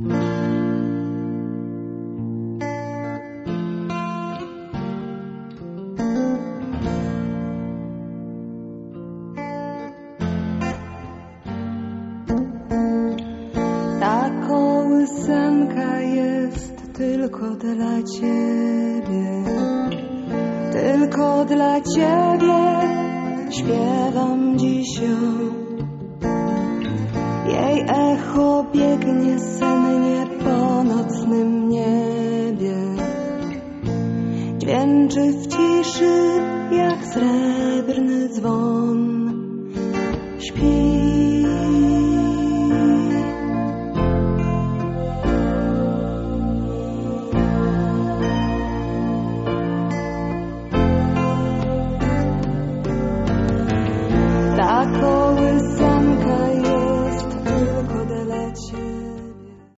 Ta kołysanka jest tylko dla ciebie. Tylko dla ciebie śpiewam ją. Jej echo biegnie sennie Jęczy w ciszy jak srebrny dzwon. Śpi